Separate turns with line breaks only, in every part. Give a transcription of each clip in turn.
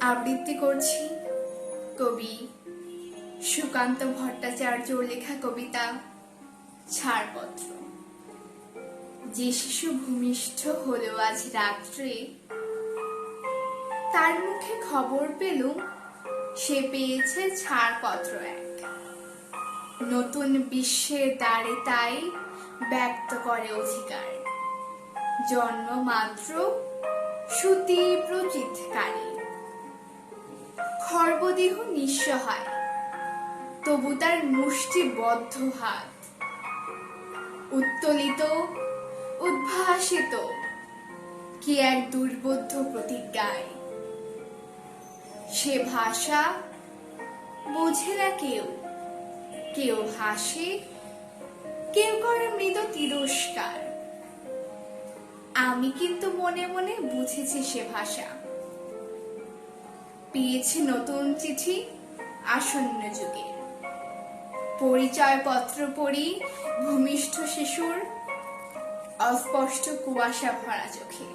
আবৃত্তি করছি। কবি সুকান্ত ভট্টাচার্য লেখা কবিতা ছাড়পত্র। যে শিশু ভূমিষ্ঠ হলো আজ রাত্রে, তার মুখে খবর পেলুম, সে পেয়েছে ছাড়পত্র এক। নতুন বিশ্বের দ্বারে তাই ব্যক্ত করে অধিকার। জন্ম মাত্র সুতীব্র চিৎকারে খর্বদেহ নিঃস্ব হয়। তবু তার মুষ্টিবদ্ধ হাত। উত্তোলিত, উদ্ভাসিত, কি এক দুর্বোধ্য প্রতিজ্ঞায়। সে ভাষা বোঝে না কেউ। কেউ হাসে, কেউ করে মৃত তিরস্কার। আমি কিন্তু মনে মনে বুঝেছি সে ভাষা। পেয়েছি নতুন চিঠি আসন্ন যুগে। পরিচয় পত্র পড়ি ভূমিষ্ঠ শিশুর অস্পষ্ট কুয়াশা ভরা চোখে।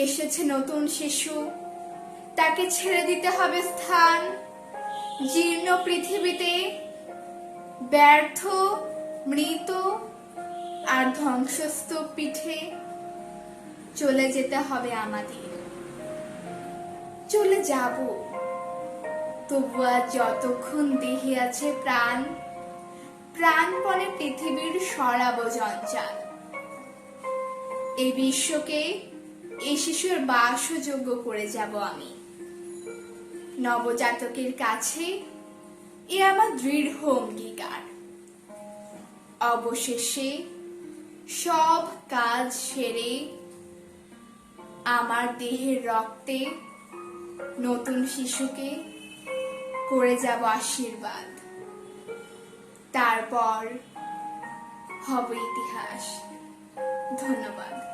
এসেছে নতুন শিশু, তাকে ছেড়ে দিতে হবে স্থান। জীর্ণ পৃথিবীতে ব্যর্থ, মৃত আর ধ্বংসস্তূপ পিঠে চলে যেতে হবে আমাদের। চলে যাব। তবু আজ যতক্ষণ দেহে আছে প্রাণ, প্রাণপণে পৃথিবীর সরাব জঞ্জাল। এই বিশ্বকে এই শিশুর বাসযোগ্য করে যাব আমি। নবজাতকের কাছে এ আমার দৃঢ় অঙ্গীকার। অবশেষে সব কাজ সেরে আমার দেহের রক্তে নতুন শিশুকে করে যাব আশীর্বাদ। তারপর হবে ইতিহাস। ধন্যবাদ।